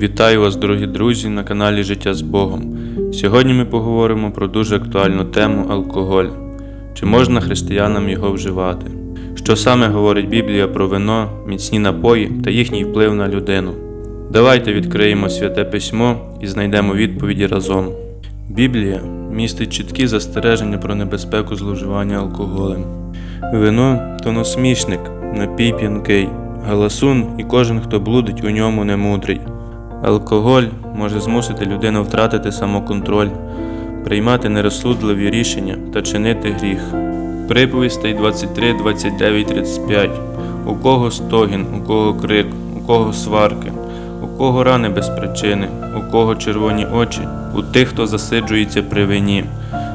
Вітаю вас, дорогі друзі, на каналі Життя з Богом. Сьогодні ми поговоримо про дуже актуальну тему алкоголь. Чи можна християнам його вживати? Що саме говорить Біблія про вино, міцні напої та їхній вплив на людину? Давайте відкриємо святе письмо і знайдемо відповіді разом. Біблія містить чіткі застереження про небезпеку зловживання алкоголем. Вино то насмішник, напій п'янкий, галасун і кожен, хто блудить у ньому, не мудрий. Алкоголь може змусити людину втратити самоконтроль, приймати нерозсудливі рішення та чинити гріх. Приповістей 23, 29, 35. У кого стогін, у кого крик, у кого сварки, у кого рани без причини, у кого червоні очі, у тих, хто засиджується при вині,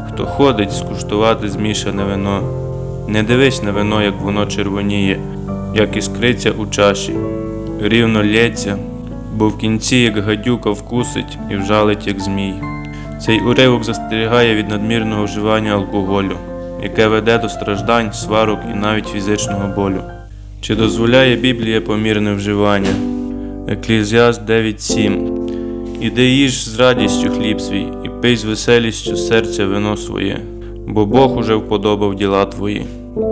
хто ходить скуштувати змішане вино. Не дивись на вино, як воно червоніє, як іскриться у чаші, рівно лється, бо в кінці, як гадюка, вкусить і вжалить, як змій. Цей уривок застерігає від надмірного вживання алкоголю, яке веде до страждань, сварок і навіть фізичного болю. Чи дозволяє Біблія помірне вживання? Еклезіаст 9.7 Іди їж з радістю хліб свій, і пий з веселістю серця вино своє, бо Бог уже вподобав діла твої.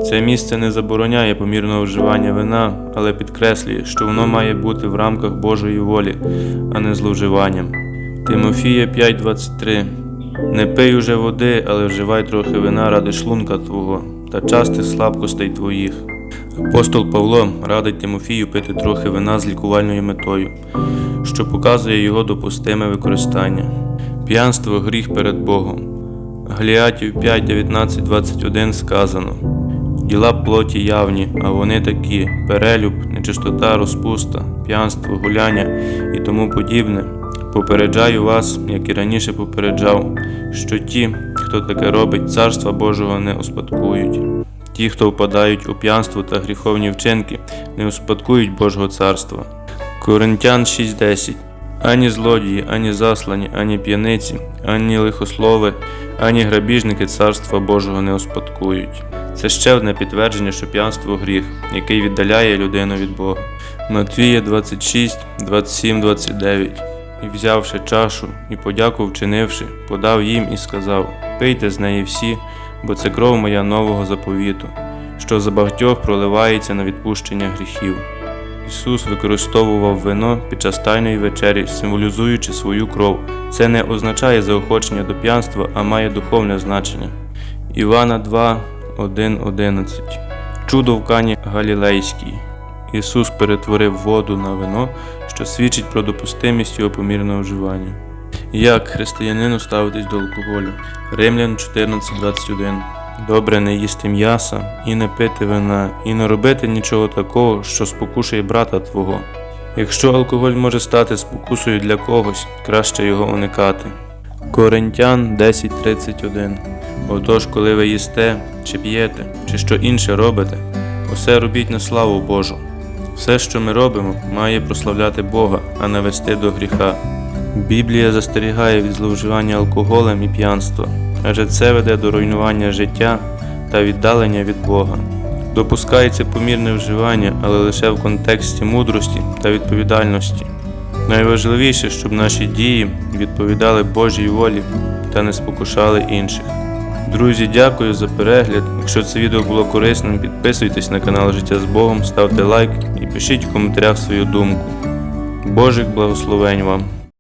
Це місце не забороняє помірного вживання вина, але підкреслює, що воно має бути в рамках Божої волі, а не зловживанням. Тимофія 5.23 Не пий уже води, але вживай трохи вина ради шлунка твого та частих слабкостей твоїх. Апостол Павло радить Тимофію пити трохи вина з лікувальною метою, що показує його допустиме використання. П'янство гріх перед Богом. Галіатів 5, 19, 21 сказано Діла плоті явні, а вони такі: перелюб, нечистота, розпуста, п'янство, гуляння і тому подібне. Попереджаю вас, як і раніше попереджав, що ті, хто таке робить, царства Божого не успадкують. Ті, хто впадають у п'янство та гріховні вчинки, не успадкують Божого царства. Коринтян 6:10 Ані злодії, ані заслані, ані п'яниці, ані лихослови, ані грабіжники царства Божого не успадкують. Це ще одне підтвердження, що п'янство гріх, який віддаляє людину від Бога. Матвія 26, 27, 29 І взявши чашу і подяку вчинивши, подав їм і сказав: Пийте з неї всі, бо це кров моя нового заповіту, що за багатьох проливається на відпущення гріхів. Ісус використовував вино під час тайної вечері, символізуючи свою кров. Це не означає заохочення до п'янства, а має духовне значення. Івана 2, 1, 11 Чудо в Кані Галілейській. Ісус перетворив воду на вино, що свідчить про допустимість його помірного вживання. Як християнину ставитись до алкоголю? Римлян 14.21 Добре не їсти м'яса, і не пити вина, і не робити нічого такого, що спокушує брата твого. Якщо алкоголь може стати спокусою для когось, краще його уникати. Коринтян 10.31 Отож, коли ви їсте, чи п'єте, чи що інше робите, усе робіть на славу Божу. Все, що ми робимо, має прославляти Бога, а не вести до гріха. Біблія застерігає від зловживання алкоголем і п'янства, адже це веде до руйнування життя та віддалення від Бога. Допускається помірне вживання, але лише в контексті мудрості та відповідальності. Найважливіше, щоб наші дії відповідали Божій волі та не спокушали інших. Друзі, дякую за перегляд. Якщо це відео було корисним, підписуйтесь на канал Життя з Богом, ставте лайк і пишіть в коментарях свою думку. Божих благословень вам!